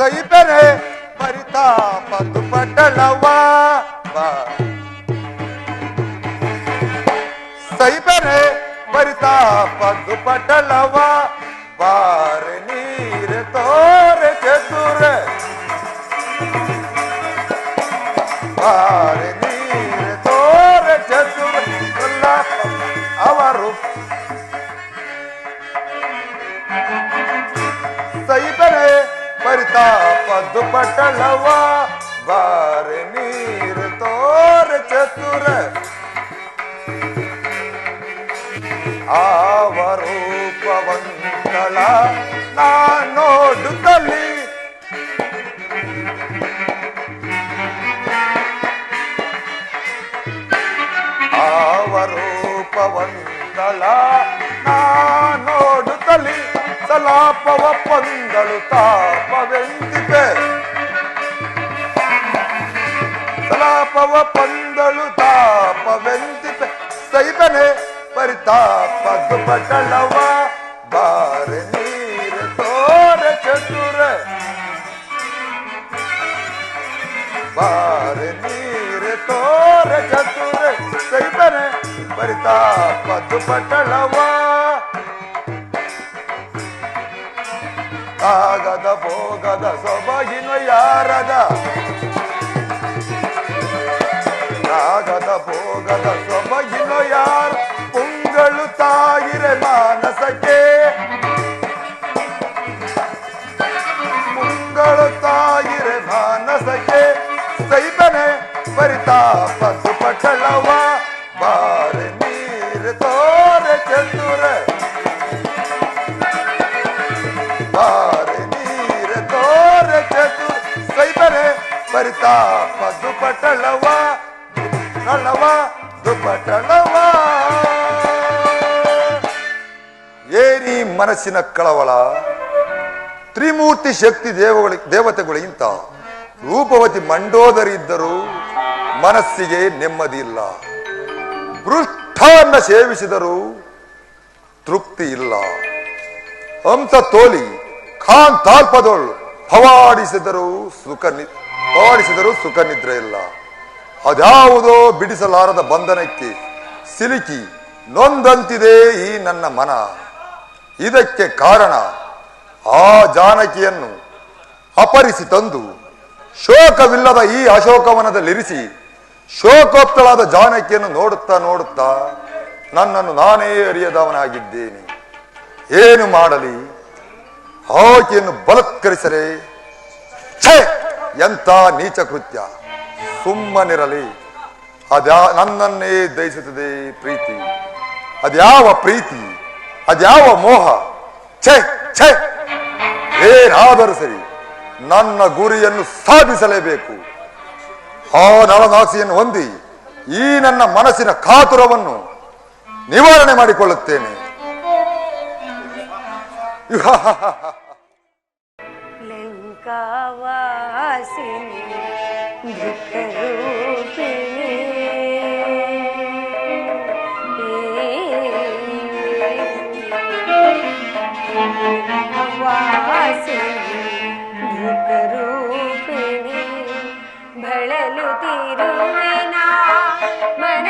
ಸೈಬೆನೆ ಪರಿತಾಪ ದುಪಟಳವ ಬಾ ಸೈಬೆನೆ ಪರಿತಾಪ ದುಪಟಳವ ಬಾರೆ ದುಪಟಳವ ಬಾರೆ ನೀರು ತೋರ ಚತುರ ಆವರೂಪವಂತಳ ನಾ ನೋಡುತ್ತಲಿ ಆವರೂಪವಂತಳ ನಾ ನೋಡುತ್ತಲಿ ಸಲಾಪವ ಪೊಂದಳು ತಾಪವೆಂದಿಪೆ ಸಲಾಪವ ಪೊಂದಳು ತಾಪವೆಂದಿಪೆ ಸೈಬನೆ ಪರಿತಾಪ ದುಪಟಳವ ಬಾರೆ ನೀರು ತೋರ ಚತುರ ಬಾರೆ ನೀರು ತೋರ ಚತುರ ಸೈಬನೆ ಪರಿತಾಪ ದುಪಟಳವ ಆಗದ ಭೋಗದ ಸೊಬಗಿನ ಯಾರದ? ಆಗದ ಭೋಗದ ಸೊಬಗಿನ ಯಾರ? ಪುಂಗಳು ತಾಯಿರೆ ಮಾನಸಕ್ಕೆ. ಪುಂಗಳು ತಾಯಿರೆ ಮಾನಸಕ್ಕೆ. ಸೈಬನೆ ಪರಿತಾಪ ಸುಪಟಳವ ದುಪಟಳವ ಏನಿ ಮನಸ್ಸಿನ ಕಳವಳ, ತ್ರಿಮೂರ್ತಿ ಶಕ್ತಿ ದೇವಗಳ ದೇವತೆಗಳಿಗಿಂತ ರೂಪವತಿ ಮಂಡೋದರಿದ್ದರೂ ಮನಸ್ಸಿಗೆ ನೆಮ್ಮದಿ ಇಲ್ಲ. ಪೃಷ್ಠವನ್ನ ಸೇವಿಸಿದರೂ ತೃಪ್ತಿ ಇಲ್ಲ. ಹಂಸ ತೋಲಿ ಖಾನ್ ತಾಲ್ಪದೋಳು ಹವಾಡಿಸಿದರೂ ಸುಖ ನಿ ಪವಾಡಿಸಿದರೂ ಸುಖ ನಿದ್ರೆ ಇಲ್ಲ. ಅದ್ಯಾವುದೋ ಬಿಡಿಸಲಾರದ ಬಂಧನಕ್ಕೆ ಸಿಲುಕಿ, ನೊಂದಂತಿದೆ ಈ ನನ್ನ ಮನ. ಇದಕ್ಕೆ ಕಾರಣ, ಆ ಜಾನಕಿಯನ್ನು ಅಪರಿಸಿ ತಂದು, ಶೋಕವಿಲ್ಲದ ಈ ಅಶೋಕವನದಲ್ಲಿರಿಸಿ, ಶೋಕೋತ್ತಳಾದ ಜಾನಕಿಯನ್ನು ನೋಡುತ್ತಾ ನೋಡುತ್ತಾ ನನ್ನನ್ನು ನಾನೇ ಅರಿಯದವನಾಗಿದ್ದೇನೆ. ಏನು ಮಾಡಲಿ? ಆಕೆಯನ್ನು ಬಲತ್ಕರಿಸರೆ. ಛೇ! ಎಂತ ನೀಚ ಕೃತ್ಯ. ಸುಮ್ಮನಿರಲಿ. ಅದ್ಯಾ, ನನ್ನನ್ನೇ ದಯಿಸುತ್ತದೆ ಪ್ರೀತಿ. ಅದ್ಯಾವ ಪ್ರೀತಿ, ಅದ್ಯಾವ ಮೋಹ. ಛೇ ಛೇ. ಏನಾದರೂ ಸರಿ ನನ್ನ ಗುರಿಯನ್ನು ಸಾಧಿಸಲೇಬೇಕು. ಆ ನಳನಾಸಿಯನ್ನು ಹೊಂದಿ ಈ ನನ್ನ ಮನಸ್ಸಿನ ಕಾತುರವನ್ನು ನಿವಾರಣೆ ಮಾಡಿಕೊಳ್ಳುತ್ತೇನೆ. ಲಂಕಾವಾಸಿನಿ ದುಃಖರೂಪಿಣಿ ವಾಸಿನಿ ದುಃಖರೂಪಿಣಿ ಬಳಲುತ್ತಿರುವೆನ ಮನದ ನಿರಂತರ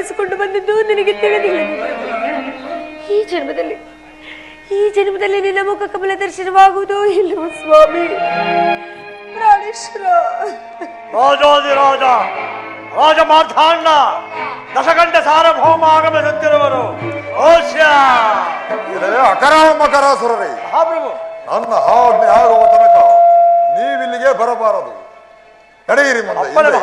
ಮೋಸದಿಂದ ಬಂದಿದ್ದು ನಿನಗೆ ತಿಳಿದಿಲ್ಲ. ಈ ಜನ್ಮದಲ್ಲಿ ಈ ಜನ್ಮದಲ್ಲಿ ನಿನ್ನ ಮುಖ ಕಮಲ ದರ್ಶನವಾಗುವುದು ಇಲ್ಲವೋ ಸ್ವಾಮಿ? ಪ್ರಾಣೇಶ್ವರ. ರಾಜಾದಿರಾಜ ರಾಜ ಮಾರ್ಥಾಂಡ ದಶಗಂಟ ಸಾರ್ವಭೌಮ ಆಗಮಿಸುತ್ತಿರುವರು. ಓಶ್ಯ ಇದೇ ಅಕರ ಮಕರಾಸುರರೇ ಮಹಾಪ್ರಭು. ನನ್ನ ಆಜ್ಞೆ ಆಗುವ ತನಕ ನೀವಿಲ್ಲಿಗೆ ಬರಬಾರದು. ನಡೆಯಿರಿ ಮುಂದೆ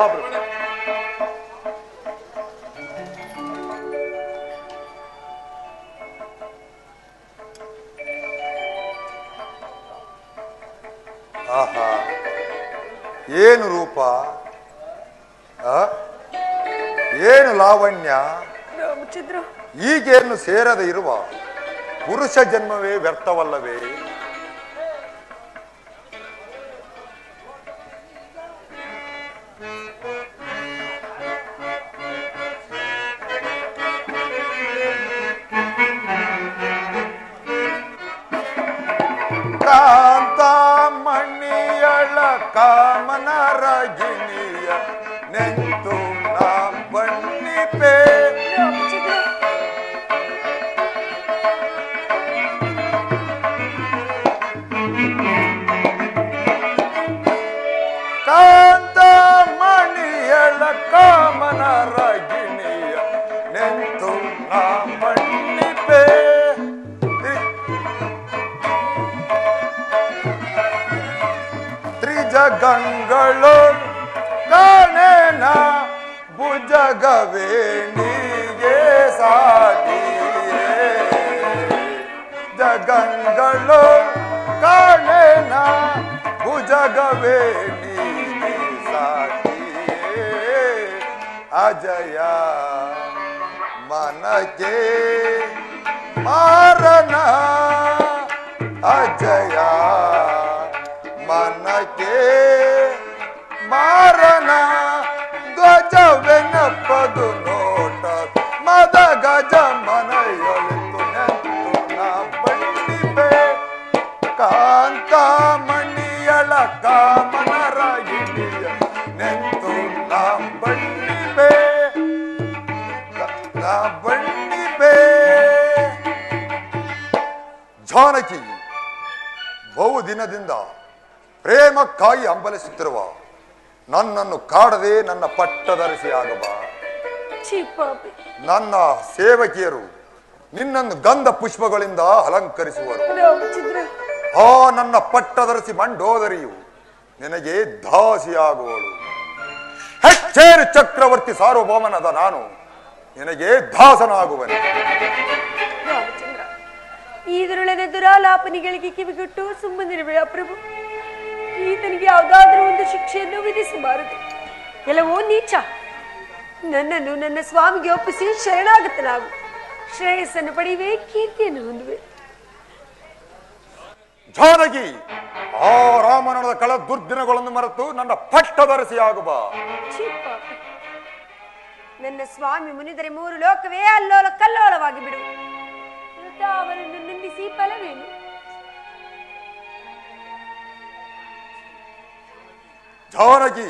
ಆಹಾ. ಏನು ರೂಪ? ಆ? ಏನು ಲಾವಣ್ಯ? ಈಗೇನು ಸೇರದೆ ಇರುವ ಪುರುಷ ಜನ್ಮವೇ ವ್ಯರ್ಥವಲ್ಲವೇ? jiniya ತ್ರಿಜಗಂಗಳು ಕಾಣೆನ ಭುಜಗವೇಣಿಗೆ ಸಾಟಿಯೇ ಜಗಂಗಳು ಕಾಣೆನ ಭುಜಗವೇಣಿಗೆ ಸಾಟಿಯೇ ಅಜಯ ಮನಗೆ ಮಾರನ ಅಜಯ ಜಾನಕಿ ಬಹು ದಿನದಿಂದ ಪ್ರೇಮಕ್ಕಾಗಿ ಹಂಬಲಿಸುತ್ತಿರುವ ನನ್ನನ್ನು ಕಾಡದೆ ನನ್ನ ಪಟ್ಟದರಿಸಿ ಆಗಬ. ನನ್ನ ಸೇವಕಿಯರು ನಿನ್ನನ್ನು ಗಂಧ ಪುಷ್ಪಗಳಿಂದ ಅಲಂಕರಿಸುವರು. ಆ ನನ್ನ ಪಟ್ಟದರಸಿ ಮಂಡೋದರಿಯು ನಿನಗೆ ದಾಸಿಯಾಗುವಳು. ಹೆಚ್ಚೇರು ಚಕ್ರವರ್ತಿ ಸಾರ್ವಭೌಮನದ ನಾನು ನಿನಗೆ ದಾಸನಾಗುವನು. ಈದರೊಳನ ದುರಾಲಾಪನಿಗಳಿಗೆ ಕಿವಿಗೊಟ್ಟು ಸುಮ್ಮನಿರುವೆ ಪ್ರಭು. ಈತನಿಗೆ ಯಾವುದಾದ್ರೂ ಒಂದು ಶಿಕ್ಷೆಯನ್ನು ವಿಧಿಸಬಾರದು. ಎಲ್ಲವೋ ನೀಚ. ನನ್ನನ್ನು ನನ್ನ ಸ್ವಾಮಿಗೆ ಒಪ್ಪಿಸಿ ಶರಣಾಗತನಾಗು. ಶ್ರೇಯಸ್ಸನ್ನು ಪಡೆಯುವೆ ಕೀರ್ತಿಯನ್ನು ಹೊಂದುವೆ. ಜಾನಕಿ ಆ ರಾಮನದ ಕಳ ದುರ್ದಿನಗಳನ್ನು ಮರೆತು ನನ್ನ ಪಟ್ಟದರಸಿಯಾಗುವ ಛೀ ಪಾಪಿ. ನನ್ನ ಸ್ವಾಮಿ ಮುನಿದರೆ ಮೂರು ಲೋಕವೇ ಅಲ್ಲೋಲ ಕಲ್ಲೋಲವಾಗಿ ಬಿಡು ನಿಂದಿಸಿ ಫಲವೇನು? ಜಾನಕಿ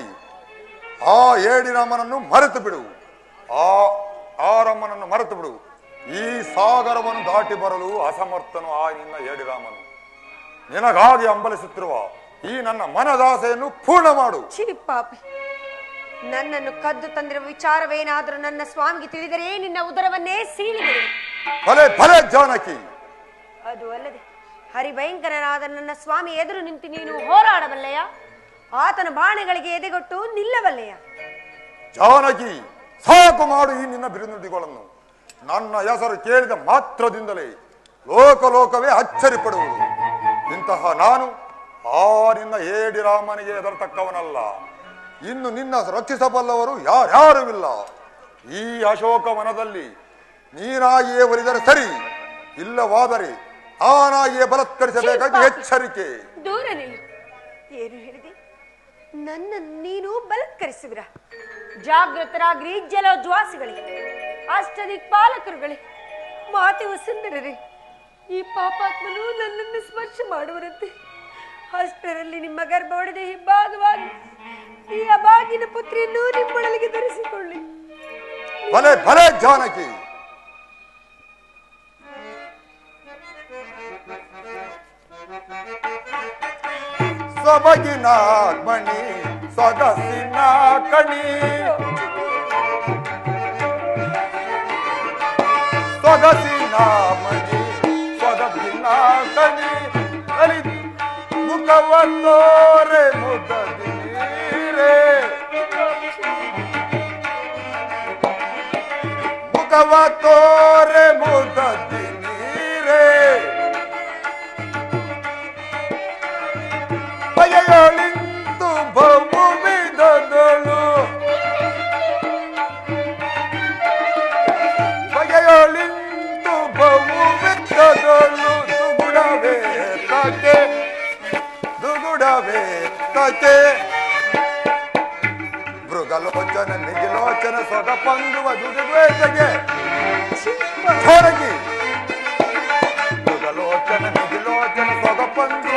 ಆ ಏಡಿರಾಮನನ್ನು ಮರೆತು ಬಿಡು. ಆ ಆ ರಾಮನನ್ನು ಮರೆತು ಬಿಡು. ಈ ಸಾಗರವನ್ನು ದಾಟಿ ಬರಲು ಅಸಮರ್ಥನು ಆ ನಿನ್ನ ಏಡಿ ರಾಮನು. ನಿನಗಾಗಿ ಅಂಬಲಿಸುತ್ತಿರುವ ಈ ನನ್ನ ಮನದಾಸೆಯನ್ನು ಪೂರ್ಣ ಮಾಡು. ಪಾಪಿ. ನನ್ನನ್ನು ಕದ್ದು ತಂದಿರುವ ವಿಚಾರವೇನಾದರೂ ನನ್ನ ಸ್ವಾಮಿಗೆ ತಿಳಿದರೆ ನಿನ್ನ ಉದರವನ್ನೇ ಸೀಳಿದೆ ಭಲೆ ಭಲೆ ಜಾನಕಿ. ಅದು ಅಲ್ಲದೆ ಹರಿಭಯಂಕರನಾದ ನನ್ನ ಸ್ವಾಮಿ ಎದುರು ನಿಂತು ನೀನು ಹೋರಾಡಬಲ್ಲೆಯ? ಆತನ ಬಾಣೆಗಳಿಗೆ ಎದೆಗೊಟ್ಟು ನಿಲ್ಲಬಲ್ಲೆಯ? ಜಾನಕಿ, ಸಾಕು ಮಾಡು ಈ ನಿನ್ನ ಬಿರುನುಡಿಗಳನ್ನು. ನನ್ನ ಹೆಸರು ಕೇಳಿದ ಮಾತ್ರದಿಂದಲೇ ಲೋಕ ಲೋಕವೇ ಅಚ್ಚರಿ ಪಡುವುದು ಇಂತಹ ನಾನು ಆ ನಿನ್ನ ಏಡಿ ರಾಮನಿಗೆ ಎದರ್ತಕ್ಕವನಲ್ಲ ಇನ್ನು ನಿನ್ನ ರಕ್ಷಿಸಬಲ್ಲವರು ಯಾರ್ಯಾರೂ ಇಲ್ಲ. ಈ ಅಶೋಕವನದಲ್ಲಿ ನೀನಾಗಿಯೇ ಒಲಿದರೆ ಸರಿ, ಇಲ್ಲವಾದರೆ ಆನಾಗಿಯೇ ಬಲತ್ಕರಿಸಬೇಕಾಗಿ ಎಚ್ಚರಿಕೆ. ದೂರ ನಿಲ್ಲು. ಏನು ಹೇಳಿದೆ? ನನ್ನ ನೀನು ಬಲತ್ಕರಿಸುವಿರ ಜಾಗೃತರಾಗ್ರಿ ಅಷ್ಟರೀಗ್ ಪಾಲಕರುಗಳೇ ಮಾತೆ ಸುಂದರರೇ. ಈ ಪಾಪಾತ್ಮನು ನನ್ನನ್ನು ಸ್ಪರ್ಶ ಮಾಡುವರಂತೆ ಅಷ್ಟರಲ್ಲಿ ನಿಮ್ಮ ಗರ್ಭ ಒಡೆದ ಭಾಗವಾಗಿ ಈ ಅಬಾಗಿನ ಪುತ್ರಿಯನ್ನು ನಿಮ್ಮೊಳಗೆ ಧರಿಸಿಕೊಳ್ಳಿ. ಭಲೆ ಭಲೆ ಜಾನಕಿ. ಸೊಬಗಿನ ಮಣಿ ಸೊಗಸಿನ ಕಣಿ ಸೊಗಸಿನ ಮಣಿ ಸೊಗಸಿನ ಕಣಿ ಅಲಿ ಮುಖವ ತೋರೆ ಮುದದಿರೇ ಮುಖವ ತೋರೆ ಮುದದಿರೇ ತಕೆ ಮೃಗಲೋಚನ ನಿಜಲೋಚನ ಸೊಗ ಪಂದುವ ದುಡಿದ್ವೇತಗೆ ಹೊರಗಿ ಮೃಗಲೋಚನ ನಿಜಲೋಚನ ಸೊಗ ಪಂದುವ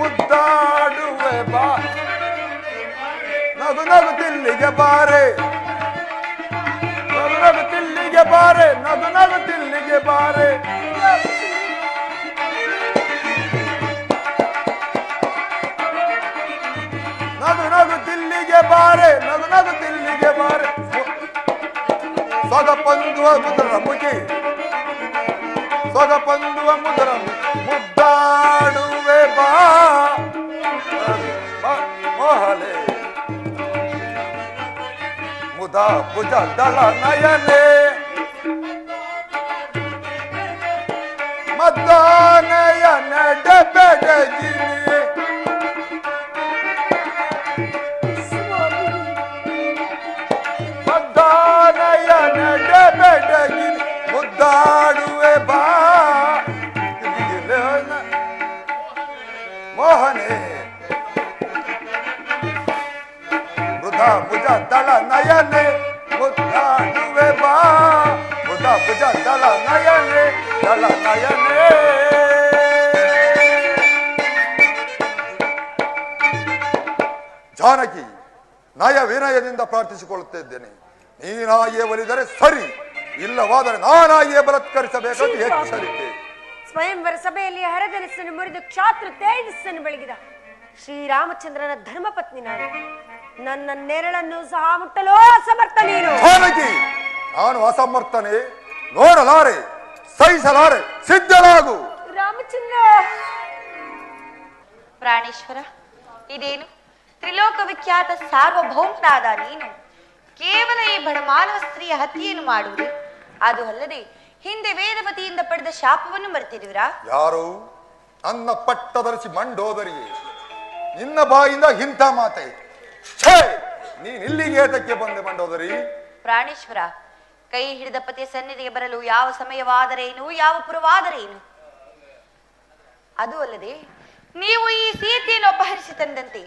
ಮುದ್ದಾಡುವೆ ಬಾ ನಗು ನಗು ತಿಲ್ಲಿಗೆ ಬಾರೆ ನಗು ನಗು ತಿಲ್ಲಿಗೆ ಬಾರೆ ನಗು ನಗು ತಿಲ್ಲಿಗೆ ಬಾರೆ ಬಾರೆ, ನಗು ನಗು ತಿಲ್ಲಿಗೆ ಬಾರೆ. ಸೊಗ ಪಂದುವ ಮುದ್ರ ಮುಖಿ ಸೊಗ ಪಂದುವ ಮುದ್ರ ಮುದ್ದಾಡುವೆ ಬಾ. ಮೋಹಲೆ ಮುದ ಭುಜ ದಳ ನಯನೆ. ಮದ್ದಾನಯ ನಡೆ ಬೆಡಗಿನಿ ಮುದ್ದಾಡುವೆ ಬಾ. ಮೋಹನೆ. ಬುಧ ಭುಜ ತಳ ನಯನೆ, ಮುದ್ದಾಡುವೆ ಬಾ. ಬುದ್ಧ ಭುಜ ತಳ ನಯನೆ ತಳ ನಯನೆ. ಜಾನಕಿ ನಯ ವಿನಯದಿಂದ ಪ್ರಾರ್ಥಿಸಿಕೊಳ್ಳುತ್ತಿದ್ದೇನೆ. ನೀನಾಗಿಯೇ ಒಲಿದರೆ ಸರಿ. ಇಲ್ಲವಾದರೆ ನಾನಾಗಿಯೇ ಬಲತ್ಕರಿಸಬೇಕಂತ ಎಚ್ಚರಿಕೆ ಸ್ವಯಂವರ ಸಭೆಯಲ್ಲಿ ಹರಧನಸ್ಸನ್ನು ಮುರಿದು ಕ್ಷಾತ್ರ ತೇಜಸ್ಸನ್ನು ಬೆಳಗಿದ ಶ್ರೀರಾಮಚಂದ್ರನ ಧರ್ಮಪತ್ನಿ ನಾನು. ನನ್ನ ನೆರಳನ್ನು ಸಹ ಮುಟ್ಟಲು ಅಸಮರ್ಥ ನೀನು. ಜಾನಕಿ ನಾನು ಅಸಮರ್ಥನೆ. ನೋಡಲಾರೆ ಸಹಿಸಲಾರೆ ಸಿದ್ಧನಾಗು ರಾಮಚಂದ್ರ. ಪ್ರಾಣೇಶ್ವರ ಇದೇನು? ತ್ರಿಲೋಕ ವಿಖ್ಯಾತ ಸಾರ್ವಭೌಮನಾದ ನೀನು. ಕೇವಲ ಈ ಬಡಮಾನವ ಸ್ತ್ರೀಯ ಹತ್ಯೆಯನ್ನು ಮಾಡುವುದು. ಅದು ಅಲ್ಲದೆ ಹಿಂದೆ ವೇದವತಿಯಿಂದ ಪಡೆದ ಶಾಪವನ್ನು ಮರೆತಿರುವಿರಾ ಯಾರು? ಅನ್ನ ಪಟ್ಟ ಧರಿಸಿ ಮಂಡೋದರಿ ನಿನ್ನ ಬಾಯಿಂದ ಇಂಥ ಮಾತೆ. ಛೇ! ನೀನ್ ಇಲ್ಲಿಗೆ ಏತಕ್ಕೆ ಬಂದೆ ಮಂಡೋದರಿ? ಪ್ರಾಣೇಶ್ವರ ಕೈ ಹಿಡಿದ ಪತಿಯ ಸನ್ನಿಧಿಗೆ ಬರಲು ಯಾವ ಸಮಯವಾದರೇನು ಯಾವ ಪುರವಾದರೇನು ಅದು ಅಲ್ಲದೆ ನೀವು ಈ ಸೀತೆಯನ್ನು ಅಪಹರಿಸಿ ತಂದಂತೆ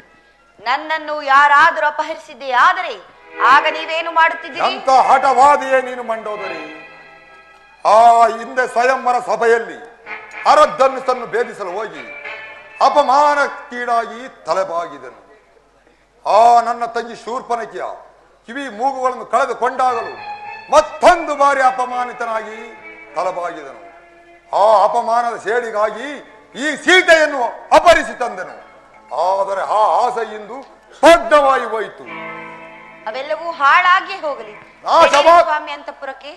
ನನ್ನನ್ನು ಯಾರಾದರೂ ಅಪಹರಿಸಿದ್ದೇ ಆದರೆ ಆಗ ನೀವೇನು ಮಾಡುತ್ತಿದ್ದೀರಿ? ಅಂತ ಹಠವಾದಿಯೇ ನೀನು ಮಂಡೋದರಿ. ಆ ಹಿಂದೆ ಸ್ವಯಂವರ ಸಭೆಯಲ್ಲಿ ಅರದ್ದನ್ನು ಭೇದಿಸಲು ಹೋಗಿ ಅಪಮಾನಕ್ಕೀಡಾಗಿ ತಲೆಬಾಗಿದನು. ಆ ನನ್ನ ತಂಗಿ ಶೂರ್ಪನಕಿಯ ಕಿವಿ ಮೂಗುಗಳನ್ನು ಕಳೆದುಕೊಂಡಾಗಲು ಮತ್ತೊಂದು ಬಾರಿ ಅಪಮಾನಿತನಾಗಿ ತಲೆಬಾಗಿದನು. ಆ ಅಪಮಾನದ ಸೇಡಿಗಾಗಿ ಈ ಸೀತೆಯನ್ನು ಅಪರಿಸಿ ತಂದನು. ಆದರೆ ಆ ಆಸೆ ಇಂದು ಭಗ್ನವಾಗಿ ಹೋಯಿತು. ಅವೆಲ್ಲವೂ ಹಾಳಾಗಿ ಹೋಗಲಿ. ನಾಶವಾ- ಸ್ವಾಮಿ ಅಂತಪುರಕ್ಕೆ?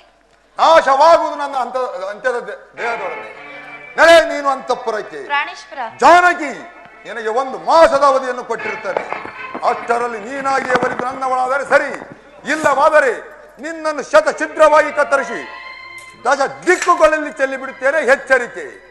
ನಾಶವಾಗುವುದು ನನ್ನ ಅಂತ ಅಂತ್ಯದ ದೇಹದೊಳಗೆ. ದೇಹದೊಡನೆ ನಡೆ ನೀನು ಅಂತಪುರಕ್ಕೆ. ಪ್ರಾಣೇಶ್ವರ. ಜಾನಕಿ ನಿನಗೆ ಒಂದು ಮಾಸದ ಅವಧಿಯನ್ನು ಕೊಟ್ಟಿರುತ್ತೇನೆ. ಅಷ್ಟರಲ್ಲಿ ನೀನಾಗಿಯೇ ಅವರಿಗೆ ನನ್ನವಳಾದರೆ ಸರಿ. ಇಲ್ಲವಾದರೆ ನಿನ್ನನ್ನು ಶತ ಛಿದ್ರವಾಗಿ ಕತ್ತರಿಸಿ ದಶ ದಿಕ್ಕುಗಳಲ್ಲಿ ಚೆಲ್ಲಿ ಬಿಡುತ್ತೇನೆ ಎಚ್ಚರಿಕೆ.